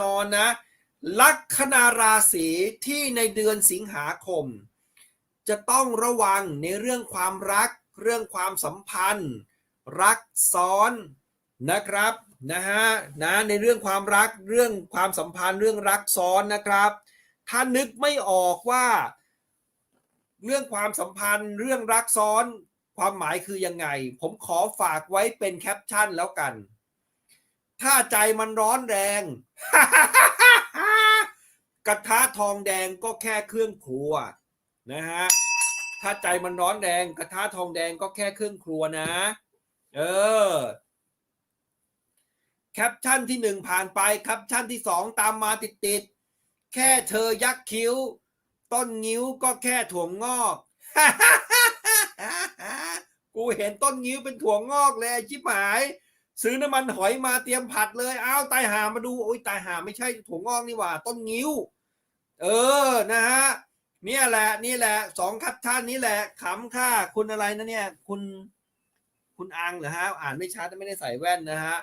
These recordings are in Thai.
นอนนะ ลัคนาราศีที่ในเดือนสิงหาคม จะต้องระวังในเรื่องความรัก เรื่องความสัมพันธ์ รักซ้อนนะครับนะฮะนะในเรื่องความรักเรื่องความสัมพันธ์เรื่องรักซ้อนนะครับ ถ้านึกไม่ออกว่า เรื่องความสัมพันธ์ เรื่องรักซ้อน ความหมายคือยังไง ผมขอฝากไว้เป็นแคปชั่นแล้วกัน ถ้าใจมันร้อนแรง กระทะทองแดงก็แค่เครื่องครัวนะฮะถ้าใจมันร้อนแรงกระทะทองแดงก็แค่เครื่องครัวนะ เออแคปชั่นที่หนึ่งผ่านไปแคปชั่นที่สองตามมาติดติดๆแค่เธอยักคิ้ว ต้นงิ้วก็แค่ถั่วงอก กูเห็นต้นงิ้วเป็นถั่วงอกเลยชิบหาย ซื้อน้ำมันหอยมาเตรียมผัดเลยอ้าวตายหามาดูโอ้ยตายหาไม่ใช่ถั่วงอกนี่หว่า ต้นงิ้ว เออนะฮะเนี่ยแหละนี่แหละสองคัดท่านนี้แหละขำค่ะคุณอะไรนะเนี่ย คุณคุณอังเหรอฮะ อ่านไม่ชัดไม่ได้ใส่แว่นนะฮะ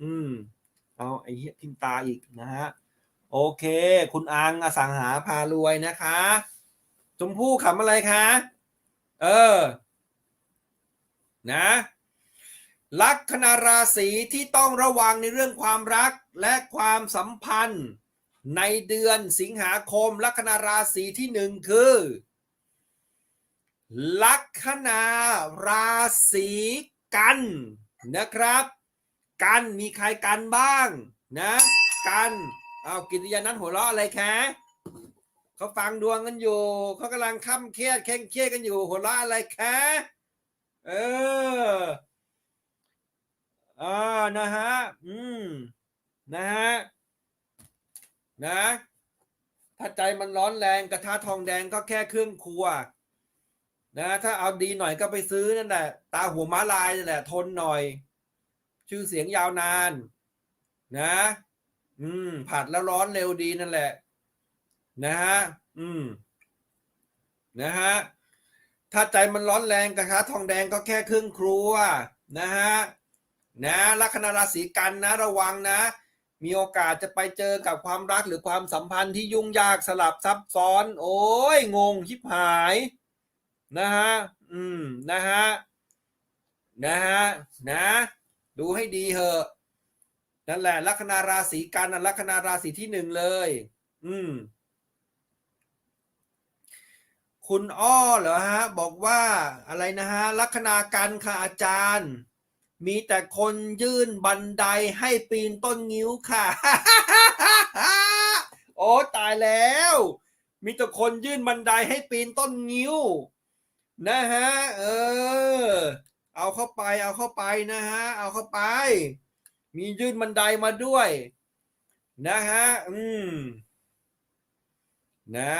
อืม เอาไอ้เหี้ยทิมตาอีกนะฮะ โอเค คุณอังอสังหาพารวยนะคะชมพู่ขำอะไรคะ เออ นะ ลัคนาราศีที่ต้องระวังในเรื่องความรักและความสัมพันธ์ ในเดือนสิงหาคม ลัคนาราศีที่หนึ่งคือ ลัคนาราศีกันนะครับ กันมีใครกันบ้างนะกันเอากิตยานั้นหัวเราะอะไรคะเขาฟังดวงกันอยู่เขากำลังค่ำเครียดเคร่งเครียดกันอยู่หัวเราะอะไรคะเออ อ่านะฮะ อืม นะฮะ นะ ถ้าใจมันร้อนแรงกระทะทองแดงก็แค่เครื่องครัว นะ ถ้าเอาดีหน่อยก็ไปซื้อนั่นแหละ ตาหัวม้าลายนั่นแหละ ทนหน่อย ชื่อเสียงยาวนาน นะ อืม ผัดแล้วร้อนเร็วดีนั่นแหละ นะฮะ อืม นะฮะ ถ้าใจมันร้อนแรงกระทะทองแดงก็แค่เครื่องครัว นะฮะ นะลัคนาราศีกันนะระวังนะ มีโอกาสจะไปเจอกับความรักหรือความสัมพันธ์ที่ยุ่งยากสลับซับซ้อน โอ้ยงงชิบหายนะฮะอืมนะฮะนะฮะนะ ดูให้ดีเหอะนั่นแหละลัคนาราศีกันลัคนาราศีที่หนึ่งเลย อืม คุณอ้อเหรอฮะ บอกว่าอะไรนะฮะลัคนากันค่ะอาจารย์ มีแต่คนยื่นบันไดให้ปีนต้นงิ้วค่ะ โอ้ตายแล้ว มีแต่คนยื่นบันไดให้ปีนต้นงิ้ว นะฮะ เออ เอาเข้าไป เอาเข้าไปนะฮะ เอาเข้าไป มียื่นบันไดมาด้วย นะฮะ อืม นะ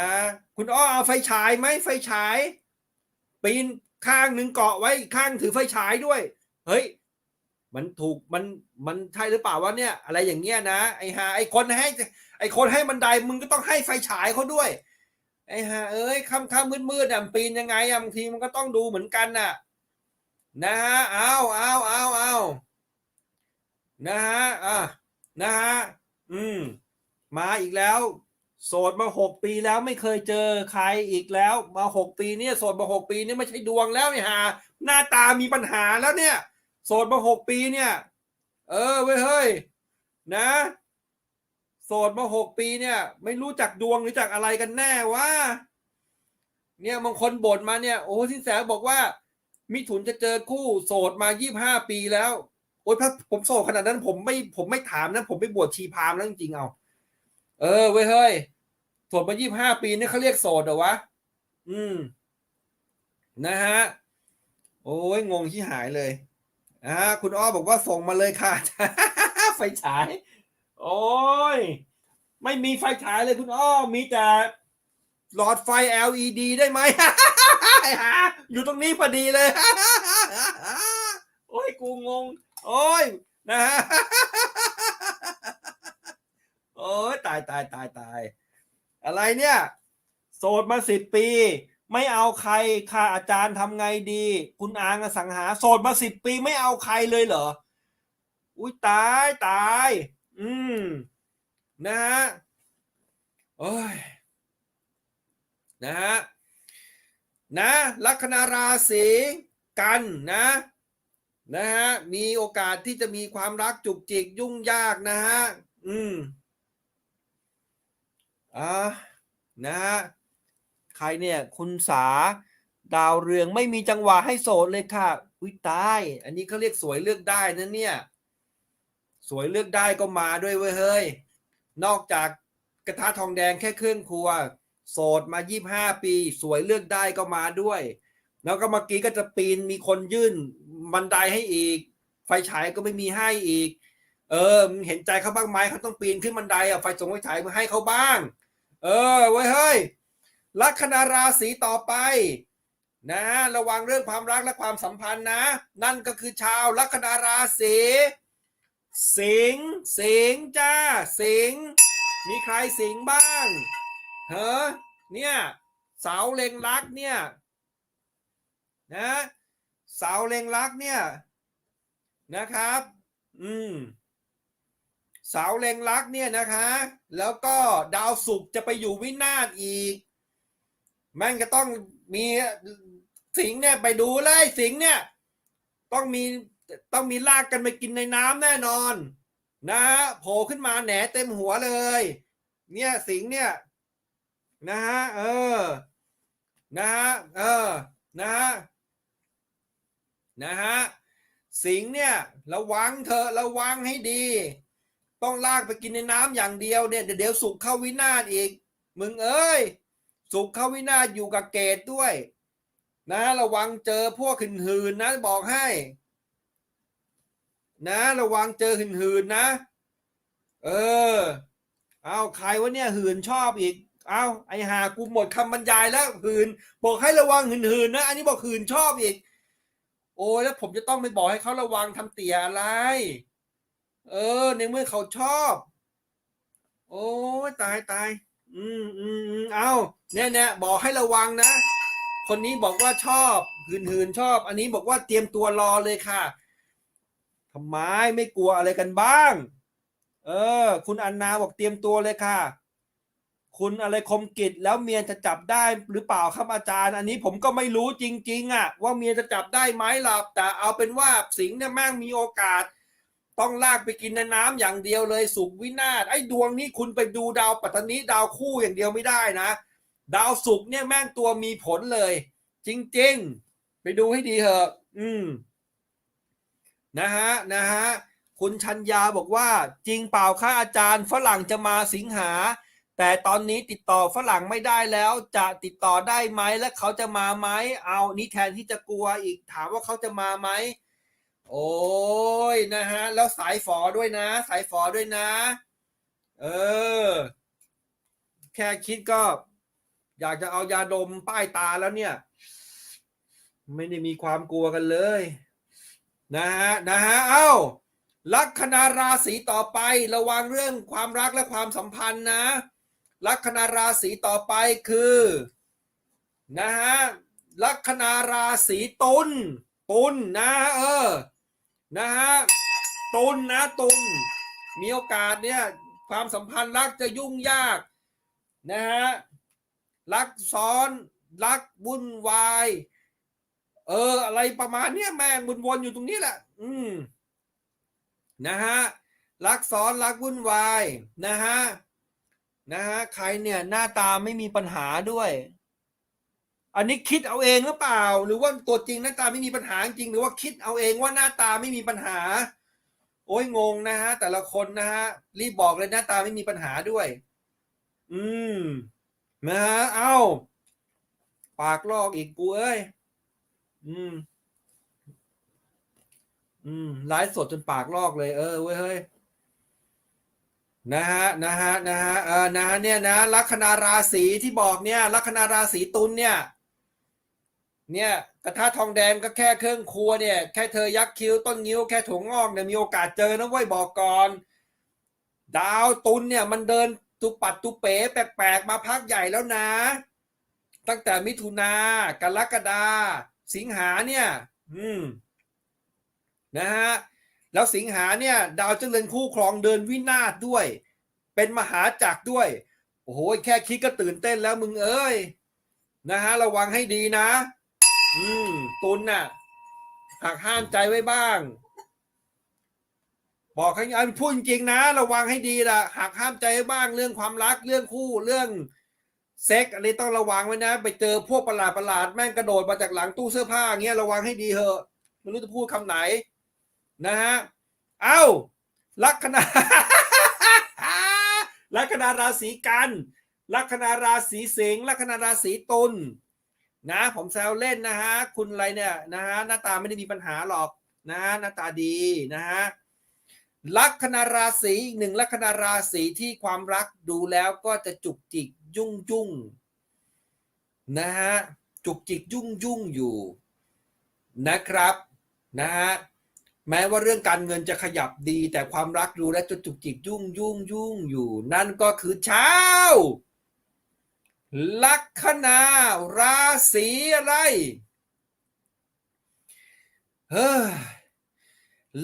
คุณอ้อเอาไฟฉายไหมไฟฉาย ปีนข้างหนึ่งเกาะไว้ข้างถือไฟฉายด้วยเฮ้ย มันถูกมันมันใช่หรือเปล่าวะเนี่ย อะไรอย่างเงี้ยนะไอ้ฮาไอ้คนให้ไอ้คนให้บันไดมึงก็ต้องให้ไฟฉายเขาด้วย ไอ้ฮาเอ้ยค่ำค่ำมืดมืดๆอะมันปีนยังไงอะบางทีมันก็ต้องดูเหมือนกันน่ะ นะฮะเอาเอาเอาเอานะฮะอะนะฮะอืม มาอีกแล้ว โสดมาหกปีแล้วไม่เคยเจอใครอีกแล้ว มาหกปีเนี่ยโสดมาหกปีเนี่ยไม่ใช่ดวงแล้วเนี่ยฮะหน้าตามีปัญหาแล้วเนี่ย โสดมาหกปีเนี่ย เออเว้ยเฮ้ยนะ โสดมาหกปีเนี่ย ไม่รู้จักดวงหรือจักอะไรกันแน่วะเนี่ยบางคนบ่นมาเนี่ยโอ้สินแสบอกว่า มิถุนจะเจอคู่โสดมายี่ห้าปีแล้ว โอ้ยถ้าผมโสดขนาดนั้นผมไม่ผมไม่ถามนะผมไปบวชชีพามแล้วจริงๆเอา เออเว้ยเฮ้ยโสดมายี่ห้าปีนี่เขาเรียกโสดเหรอวะ อืม นะฮะ โอ้ยงงที่หายเลย อ่าคุณอ้อบอกว่าส่งมาเลยค่ะ ไฟฉาย โอ้ย ไม่มีไฟฉายเลยคุณอ้อ มีแต่หลอดไฟ LED ได้ไหม อยู่ตรงนี้พอดีเลย โอ้ย กูงง โอ้ย นะฮะ โอ้ย ตายตายตายตาย อะไรเนี่ย โสดมาสิบปี ไม่เอาใครค่ะอาจารย์ทำไงดี คุณอางอสังหา โสดมาสิบปีไม่เอาใครเลยเหรอ อุ้ยตายตาย อืม นะฮะโอ้ยนะฮะนะลัคนาราศีกันนะนะฮะมีโอกาสที่จะมีความรักจุกจิกยุ่งยากนะฮะอืมอ่านะฮะ ใครเนี่ยคุณสาดาวเรืองไม่มีจังหวะให้โสดเลยค่ะอุ้ยตาย อันนี้เขาเรียกสวยเลือกได้นะเนี่ย สวยเลือกได้ก็มาด้วยเว้ยเฮ้ย นอกจากกระทะทองแดงแค่เครื่องครัว โสดมา25ปี สวยเลือกได้ก็มาด้วย แล้วก็เมื่อกี้ก็จะปีนมีคนยื่นบันไดให้อีก ไฟฉายก็ไม่มีให้อีก เออมึงเห็นใจเขาบ้างไหมเขาต้องปีนขึ้นบันไดอะไฟส่งไฟฉายมาให้เขาบ้าง เออเว้ยเฮ้ย ลัคนาราศีต่อไปนะระวังเรื่องความรักและความสัมพันธ์นะ นั่นก็คือชาวลัคนาราศีสิงสิงจ้าสิงมีใครสิงบ้างเฮ้อเนี่ยเสาเล็งรักเนี่ยนะเสาเล็งรักเนี่ยนะครับ อืมเสาเล็งรักเนี่ยนะคะ แล้วก็ดาวศุกร์จะไปอยู่วินาศอีก แม่งก็ต้องมีสิงเนี่ยไปดูเลยสิงเนี่ย ต้องมีต้องมีลากกันไปกินในน้ำแน่นอน นะโผล่ขึ้นมาแหนเต็มหัวเลย เนี่ยสิงเนี่ย นะฮะเออ นะฮะเออ นะฮะนะฮะสิงเนี่ยระวังเถอะระวังให้ดี ต้องลากไปกินในน้ำอย่างเดียวเนี่ยเดี๋ยวเดี๋ยวสุกเข้าวินาศอีก มึงเอ้ย สุขเข้าวินาศอยู่กับเกตด้วย นะระวังเจอพวกหืนหืนนะบอกให้ นะระวังเจอหืนหืนนะ เออ เอาใครวะเนี่ยหืนชอบอีก เอาไอหากูหมดคำบรรยายแล้วหืน บอกให้ระวังหืนหืนนะ อันนี้บอกหืนชอบอีก โอ้ยแล้วผมจะต้องไปบอกให้เขาระวังทำเตี่ยอะไร เออ ในเมื่อเขาชอบ โอ้ตายตาย อืมอืมอืมเอา เนี่ยเนี่ยบอกให้ระวังนะ คนนี้บอกว่าชอบหืนหืนชอบ อันนี้บอกว่าเตรียมตัวรอเลยค่ะทำไมไม่กลัวอะไรกันบ้าง เออ คุณอันนาบอกเตรียมตัวเลยค่ะ คุณอะไรคมกิจแล้วเมียจะจับได้หรือเปล่าครับอาจารย์ อันนี้ผมก็ไม่รู้จริง ๆอะ ว่าเมียจะจับได้ไหมหลับแต่เอาเป็นว่าสิงห์เนี่ยแม่งมีโอกาส ต้องลากไปกินในน้ำอย่างเดียวเลยสุกวินาศไอ้ดวงนี้คุณไปดูดาวปัตตานีดาวคู่อย่างเดียวไม่ได้นะ ดาวศุกร์เนี่ยแม่งตัวมีผลเลย จริง ๆ ไปดูให้ดีเถอะ อืม นะฮะ นะฮะ คุณชัญญาบอกว่า จริงเปล่าค่ะอาจารย์ ฝรั่งจะมาสิงหา แต่ตอนนี้ติดต่อฝรั่งไม่ได้แล้ว จะติดต่อได้ไหมและเขาจะมาไหมเอานี่แทนที่จะกลัวอีกถามว่าเขาจะมาไหมโอ้ยนะฮะ แล้วสายฝอด้วยนะ สายฝอด้วยนะ เออ แค่คิดก็ อยากจะเอายาดมป้ายตาแล้วเนี่ย ไม่ได้มีความกลัวกันเลย นะฮะนะฮะเอ้าลัคนาราศีต่อไประวังเรื่องความรักและความสัมพันธ์นะ ลัคนาราศีต่อไปคือนะฮะลัคนาราศีตุลตุลนะเออนะฮะตุลนะตุลมีโอกาสเนี่ยความสัมพันธ์รักจะยุ่งยากนะฮะ รักซ้อนรักวุ่นวาย เออ อะไรประมาณเนี้ยแม่งวนๆอยู่ตรงนี้แหละ อืมนะฮะรักซ้อนรักวุ่นวายนะฮะนะฮะใครเนี่ยหน้าตาไม่มีปัญหาด้วย อันนี้คิดเอาเองหรือเปล่า หรือว่าตัวจริงหน้าตาไม่มีปัญหาจริงหรือว่าคิดเอาเองว่าหน้าตาไม่มีปัญหา โอ้ยงงนะฮะแต่ละคนนะฮะรีบบอกเลยหน้าตาไม่มีปัญหาด้วย อืม นะฮะเอ้า ปากลอกอีกกูเอ้ย อืม อืมไลฟ์สดจนปากลอกเลย เออเว้ยเฮ้ยนะฮะนะฮะนะฮะเออนะฮะเนี่ยนะลัคนาราศีที่บอกเนี่ยลัคนาราศีตุลเนี่ย เนี่ยกระทะทองแดงก็แค่เครื่องครัวเนี่ย แค่เธอยักคิ้วต้นนิ้วแค่ถั่วงอกเนี่ยมีโอกาสเจอนะเว้ยบอกก่อน ดาวตุลเนี่ยมันเดิน ตุปัดตุเป๋แปลกๆมาพักใหญ่แล้วนะ ตั้งแต่มิถุนากรกฎาสิงหาเนี่ย อืมนะฮะแล้วสิงหาเนี่ย ดาวเจริญคู่ครองเดินวินาศด้วย เป็นมหาจักรด้วย โอ้โหแค่คิดก็ตื่นเต้นแล้วมึงเอ้ยนะฮะระวังให้ดีนะ อืมตุนน่ะหักห้ามใจไว้บ้าง บอกให้อันพูดจริงนะ ระวังให้ดีล่ะหักห้ามใจบ้างเรื่องความรักเรื่องคู่เรื่องเซ็กอันนี้ต้องระวังไว้นะ ไปเจอพวกประหลาดประหลาดแม่งกระโดดมาจากหลังตู้เสื้อผ้าอย่างเงี้ยระวังให้ดีเถอะไม่รู้จะพูดคำไหน นะฮะเอ้าลัคนาลัคนาราศีกันลัคนาราศีสิงห์ลัคนาราศีตุลนะ ผมแซวเล่นนะฮะ คุณอะไรเนี่ยนะฮะหน้าตาไม่ได้มีปัญหาหรอกนะฮะหน้าตาดีนะฮะ ลัคนาราศีอีกหนึ่งลัคนาราศีที่ความรักดูแล้วก็จะจุกจิกยุ่งยุ่งนะฮะจุกจิกยุ่งยุ่งอยู่นะครับนะฮะแม้ว่าเรื่องการเงินจะขยับดี แต่ความรักดูแล้วจะจุกจิกยุ่งยุ่งยุ่งอยู่ นั่นก็คือเช้า ลัคนาราศีอะไรเฮ้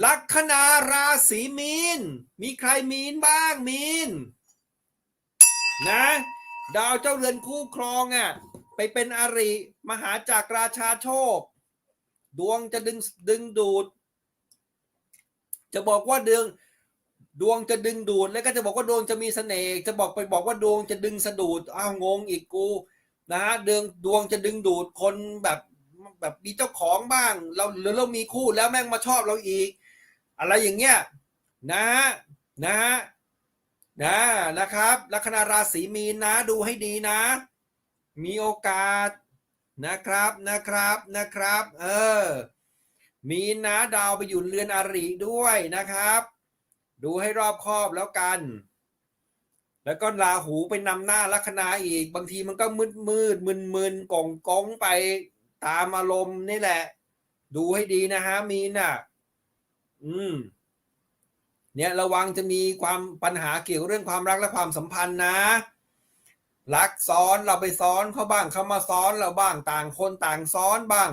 ลัคนาราศีมีน มีใครมีนบ้างมีน นะ ดาวเจ้าเรือนคู่ครองอะ ไปเป็นอริ มหาจากรราชาโชค ดวงจะดึงดึงดูด จะบอกว่าเดืองดวงจะดึงดูด แล้วก็จะบอกว่าดวงจะมีเสน่ห์จะบอกไปบอกว่าดวงจะดึงสะดูดอ้าวงงอีกกูนะฮะเดืองดวงจะดึงดูดคนแบบแบบมีเจ้าของบ้าง เราหรือเรามีคู่แล้วแม่งมาชอบเราอีก อะไรอย่างเงี้ยนะนะนะนะครับลัคนาราศีมีนนะดูให้ดีนะ มีโอกาสนะครับนะครับนะครับ เออ มีนะดาวไปอยู่เรือนอริด้วยนะครับ ดูให้รอบคอบแล้วกัน แล้วก็ราหูไปนำหน้าลัคนาอีก บางทีมันก็มืดมืดมึนมึนกองกองไปตามอารมณ์นี่แหละ ดูให้ดีนะฮะมีน่ะ อืม เนี่ยระวังจะมีความปัญหาเกี่ยวกับเรื่องความรักและความสัมพันธ์นะ รักซ้อนเราไปซ้อนเขาบ้างเขามาซ้อนเราบ้างต่างคนต่างซ้อนบ้าง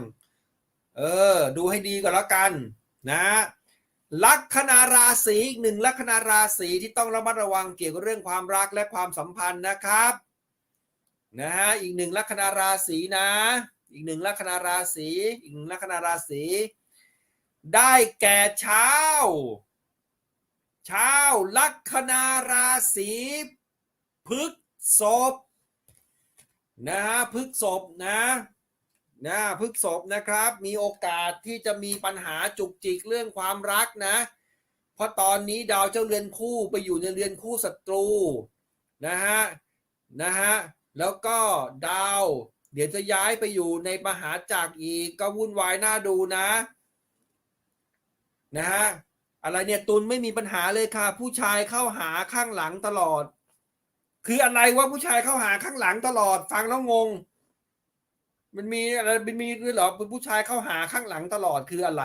เออ ดูให้ดีก็แล้วกันนะลัคนาราศีอีกหนึ่งลัคนาราศีที่ต้องระมัดระวังเกี่ยวกับเรื่องความรักและความสัมพันธ์นะครับนะฮะอีกหนึ่งลัคนาราศีนะ อีกหนึ่งลัคนาราศีอีกหนึ่งลัคนาราศี ได้แก่เช้าเช้าลัคนาราศีพฤกษบนะฮะพฤกษบนะนะพฤกษบนะครับ มีโอกาสที่จะมีปัญหาจุกจิกเรื่องความรักนะ เพราะตอนนี้ดาวเจ้าเรือนคู่ไปอยู่ในเรือนคู่ศัตรูนะฮะนะฮะแล้วก็ดาว เดี๋ยวจะย้ายไปอยู่ในมหาจักรอีกก็วุ่นวายน่าดูนะ นะฮะอะไรเนี่ยตุนไม่มีปัญหาเลยค่ะ ผู้ชายเข้าหาข้างหลังตลอด คืออะไรว่าผู้ชายเข้าหาข้างหลังตลอด ฟังแล้วงง มันมีอะไรมันมีด้วยเหรอเป็นผู้ชายเข้าหาข้างหลังตลอดคืออะไร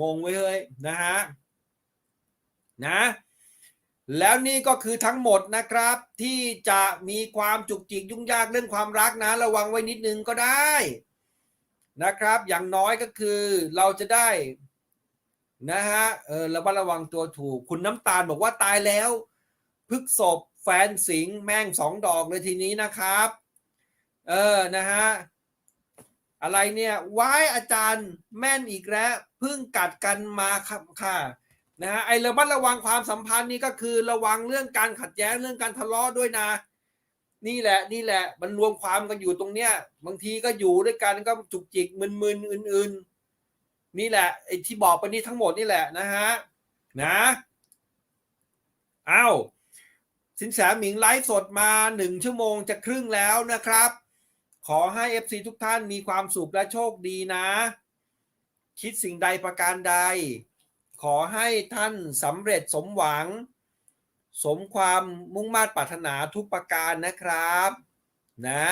งงไว้เฮ้ยนะฮะนะแล้วนี่ก็คือทั้งหมดนะครับ ที่จะมีความจุกจิกยุ่งยากเรื่องความรักนะ ระวังไว้นิดนึงก็ได้นะครับ อย่างน้อยก็คือเราจะได้ นะฮะเออระมัดระวังตัวถูก คุณน้ำตาลบอกว่าตายแล้วพึกศพแฟนสิงแม่งสองดอกเลยทีนี้นะครับ เออนะฮะอะไรเนี่ยว้ายอาจารย์แม่นอีกแล้วเพิ่งกัดกันมาครับค่ะนะฮะไอ้ระมัดระวังความสัมพันธ์นี่ก็คือระวังเรื่องการขัดแย้งเรื่องการทะเลาะด้วยนะ นี่แหละนี่แหละมันรวมความกันอยู่ตรงเนี้ยบางทีก็อยู่ด้วยกันก็จุกจิกมึนๆอื่นๆ นี่แหละไอ้ที่บอกไปนี่ทั้งหมดนี่แหละนะฮะนะอ้าวสินแสหมิงไลฟ์สดมาหนึ่งชั่วโมงจะครึ่งแล้วนะครับ ขอให้ FC ทุกท่านมีความสุขและโชคดีนะ คิดสิ่งใดประการใด ขอให้ท่านสำเร็จสมหวัง สมความมุ่งมา่ปรารถนาทุกประการนะครับ นะ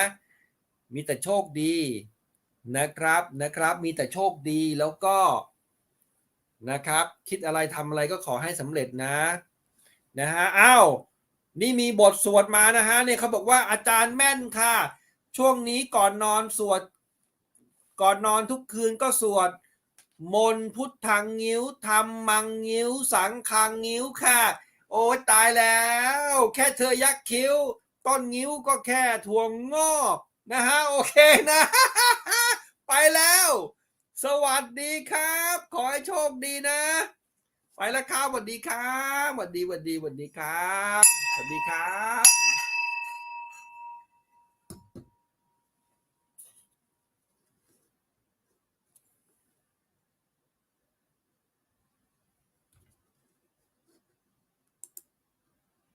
มีแต่โชคดี นะครับนะครับ มีแต่โชคดีแล้วก็นะครับ คิดอะไรทำอะไรก็ขอให้สำเร็จนะนะฮะอ้าวนี่มีบทสวดมานะฮะเนี่ยเขาบอกว่าอาจารย์แม่นค่ะ ช่วงนี้ก่อนนอนสวด ก่อนนอนทุกคืนก็สวด มนต์พุทธังงิ้วธรรมังงิ้ว สังคังงิ้วค่ะ โอ้ยตายแล้ว แค่เธอยักคิ้ว ต้นงิ้วก็แค่ถั่วงอกนะฮะโอเคนะ ไปแล้ว สวัสดีครับ ขอให้โชคดีนะ ไปแล้วครับสวัสดีครับสวัสดีสวัสดีสวัสดีครับสวัสดีครับ